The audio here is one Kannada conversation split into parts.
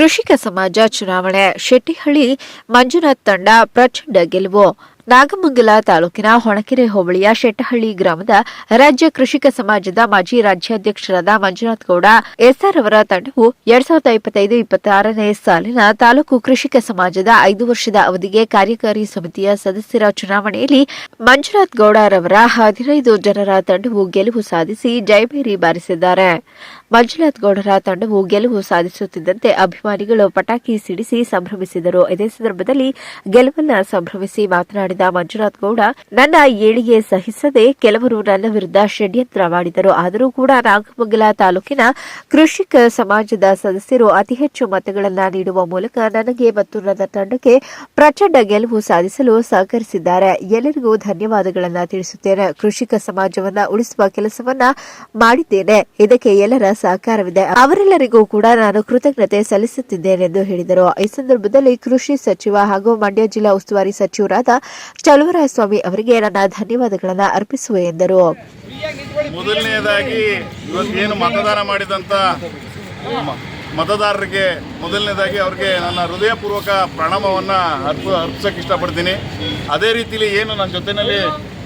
ಕೃಷಿಕ ಸಮಾಜ ಚುನಾವಣೆ, ಶೆಟ್ಟಿಹಳ್ಳಿ, ಮಂಜುನಾಥ್ ತಂಡ ಪ್ರಚಂಡ ಗೆಲುವು. ನಾಗಮಂಗಲ ತಾಲೂಕಿನ ಹೊಣಕೆರೆ ಹೋಬಳಿಯ ಶೆಟ್ಟಹಳ್ಳಿ ಗ್ರಾಮದ ರಾಜ್ಯ ಕೃಷಿಕ ಸಮಾಜದ ಮಾಜಿ ರಾಜ್ಯಾಧ್ಯಕ್ಷರಾದ ಮಂಜುನಾಥ್ ಗೌಡ, ಎಸ್ಆರ್ ಅವರ ತಂಡವು ಎರಡ್ ಸಾವಿರದ ಇಪ್ಪತ್ತೈದು, ಇಪ್ಪತ್ತಾರನೇ ಸಾಲಿನ ತಾಲೂಕು ಕೃಷಿಕ ಸಮಾಜದ ಐದು ವರ್ಷದ ಅವಧಿಗೆ ಕಾರ್ಯಕಾರಿ ಸಮಿತಿಯ ಸದಸ್ಯರ ಚುನಾವಣೆಯಲ್ಲಿ ಮಂಜುನಾಥ್ ಗೌಡರವರ ಹದಿನೈದು ಜನರ ತಂಡವು ಗೆಲುವು ಸಾಧಿಸಿ ಜಯಬೇರಿ ಬಾರಿಸಿದ್ದಾರೆ. ಮಂಜುನಾಥ್ ಗೌಡರ ತಂಡವು ಗೆಲುವು ಸಾಧಿಸುತ್ತಿದ್ದಂತೆ ಅಭಿಮಾನಿಗಳು ಪಟಾಕಿ ಸಿಡಿಸಿ ಸಂಭ್ರಮಿಸಿದರು. ಇದೇ ಸಂದರ್ಭದಲ್ಲಿ ಗೆಲುವನ್ನ ಸಂಭ್ರಮಿಸಿ ಮಾತನಾಡಿದ ಮಂಜುನಾಥ್ ಗೌಡ ನನ್ನ ಏಳಿಗೆ ಸಹಿಸದೆ ಕೆಲವರು ನನ್ನ ವಿರುದ್ಧ ಷಡ್ಯಂತ್ರ ಮಾಡಿದರು. ಆದರೂ ಕೂಡ ನಾಗಮಂಗಲ ತಾಲೂಕಿನ ಕೃಷಿಕ ಸಮಾಜದ ಸದಸ್ಯರು ಅತಿ ಹೆಚ್ಚು ಮತಗಳನ್ನು ನೀಡುವ ಮೂಲಕ ನನಗೆ ಮತ್ತು ನನ್ನ ತಂಡಕ್ಕೆ ಪ್ರಚಂಡ ಗೆಲುವು ಸಾಧಿಸಲು ಸಹಕರಿಸಿದ್ದಾರೆ. ಎಲ್ಲರಿಗೂ ಧನ್ಯವಾದಗಳನ್ನು ತಿಳಿಸುತ್ತೇನೆ. ಕೃಷಿಕ ಸಮಾಜವನ್ನ ಉಳಿಸುವ ಕೆಲಸವನ್ನ ಮಾಡಿದ್ದೇನೆ. ಇದಕ್ಕೆ ಎಲ್ಲರ ಸಹಕಾರವಿದೆ. ಅವರೆಲ್ಲರಿಗೂ ಕೂಡ ನಾನು ಕೃತಜ್ಞತೆ ಸಲ್ಲಿಸುತ್ತಿದ್ದೇನೆ ಎಂದು ಹೇಳಿದರು. ಈ ಸಂದರ್ಭದಲ್ಲಿ ಕೃಷಿ ಸಚಿವ ಹಾಗೂ ಮಂಡ್ಯ ಜಿಲ್ಲಾ ಉಸ್ತುವಾರಿ ಸಚಿವರಾದ ಚಲುವರಾಯಸ್ವಾಮಿ ಅವರಿಗೆ ನನ್ನ ಧನ್ಯವಾದಗಳನ್ನು ಅರ್ಪಿಸುವೆ ಎಂದರು. ಮೊದಲನೆಯದಾಗಿ ಏನು ಮತದಾನ ಮಾಡಿದಂತ ಮತದಾರರಿಗೆ ಮೊದಲನೇದಾಗಿ ಅವ್ರಿಗೆ ನನ್ನ ಹೃದಯಪೂರ್ವಕ ಪ್ರಣಾಮವನ್ನು ಅರ್ಪ, ಅರ್ಪಿಸೋಕೆ ಇಷ್ಟಪಡ್ತೀನಿ. ಅದೇ ರೀತಿಲಿ ಏನು ನನ್ನ ಜೊತೆಯಲ್ಲಿ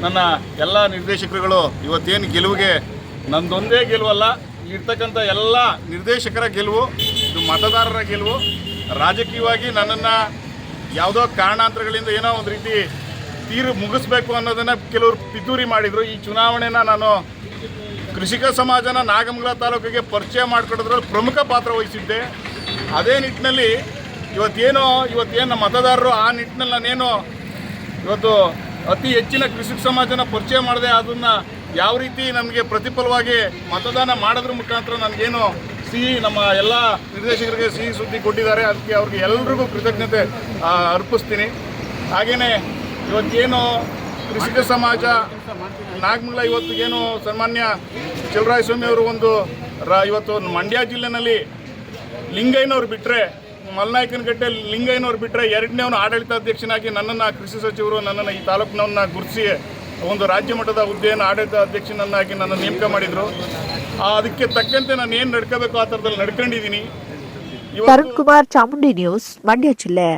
ನನ್ನ ಎಲ್ಲ ನಿರ್ದೇಶಕರುಗಳು ಇವತ್ತೇನು ಗೆಲುವಿಗೆ ನಂದೊಂದೇ ಗೆಲುವಲ್ಲ ಇರ್ತಕ್ಕಂಥ ಎಲ್ಲ ನಿರ್ದೇಶಕರ ಗೆಲುವು, ಇದು ಮತದಾರರ ಗೆಲುವು. ರಾಜಕೀಯವಾಗಿ ನನ್ನನ್ನು ಯಾವುದೋ ಕಾರಣಾಂತರಗಳಿಂದ ಏನೋ ಒಂದು ರೀತಿ ತೀರು ಮುಗಿಸ್ಬೇಕು ಅನ್ನೋದನ್ನು ಕೆಲವರು ಪಿತೂರಿ ಮಾಡಿದರು. ಈ ಚುನಾವಣೆನ ನಾನು ಕೃಷಿಕ ಸಮಾಜನ ನಾಗಮಂಗಲ ತಾಲೂಕಿಗೆ ಪರಿಚಯ ಮಾಡಿಕೊಡೋದ್ರಲ್ಲಿ ಪ್ರಮುಖ ಪಾತ್ರ ವಹಿಸಿದ್ದೆ. ಅದೇ ನಿಟ್ಟಿನಲ್ಲಿ ಇವತ್ತೇನು ಇವತ್ತೇನು ಮತದಾರರು ಆ ನಿಟ್ಟಿನಲ್ಲಿ ನಾನೇನು ಇವತ್ತು ಅತಿ ಹೆಚ್ಚಿನ ಕೃಷಿಕ ಸಮಾಜನ ಪರಿಚಯ ಮಾಡಿದೆ, ಅದನ್ನು ಯಾವ ರೀತಿ ನಮಗೆ ಪ್ರತಿಫಲವಾಗಿ ಮತದಾನ ಮಾಡೋದ್ರ ಮುಖಾಂತರ ನನಗೇನು ಸಿಹಿ ನಮ್ಮ ಎಲ್ಲ ನಿರ್ದೇಶಕರಿಗೆ ಸಿಹಿ ಸುದ್ದಿ ಕೊಟ್ಟಿದ್ದಾರೆ, ಅದಕ್ಕೆ ಅವ್ರಿಗೆ ಎಲ್ರಿಗೂ ಕೃತಜ್ಞತೆ ಅರ್ಪಿಸ್ತೀನಿ. ಹಾಗೆಯೇ ಇವತ್ತೇನು ಕೃಷಿಕ ಸಮಾಜ, ನಾಗಮಂಗಲ ಇವತ್ತು ಏನು ಸನ್ಮಾನ್ಯ ಚಲರಾಯಸ್ವಾಮಿ ಅವರು ಒಂದು ರ, ಇವತ್ತು ಮಂಡ್ಯ ಜಿಲ್ಲೆನಲ್ಲಿ ಲಿಂಗಯ್ಯನವ್ರು ಬಿಟ್ಟರೆ ಮಲ್ನಾಯಕನಗಟ್ಟೆ ಲಿಂಗಯ್ಯನವ್ರು ಬಿಟ್ಟರೆ ಎರಡನೇವನು ಆಡಳಿತಾಧ್ಯಕ್ಷನಾಗಿ ನನ್ನನ್ನು ಕೃಷಿ ಸಚಿವರು ನನ್ನನ್ನು ಈ ತಾಲೂಕಿನವನ್ನ ಗುರುತಿಸಿ ಒಂದು ರಾಜ್ಯ ಮಟ್ಟದ ಹುದ್ದೆಯನ್ನು ಆಡಳಿತ ಅಧ್ಯಕ್ಷನನ್ನಾಗಿ ನನ್ನ ನೇಮಕ ಮಾಡಿದರು. ಅದಕ್ಕೆ ತಕ್ಕಂತೆ ನಾನು ಏನು ನಡ್ಕೋಬೇಕು ಆ ಥರದಲ್ಲಿ ನಡ್ಕೊಂಡಿದ್ದೀನಿ. ತರುಣ್ ಕುಮಾರ್ ಚಾಮುಂಡಿ ನ್ಯೂಸ್, ಮಂಡ್ಯ ಜಿಲ್ಲೆ.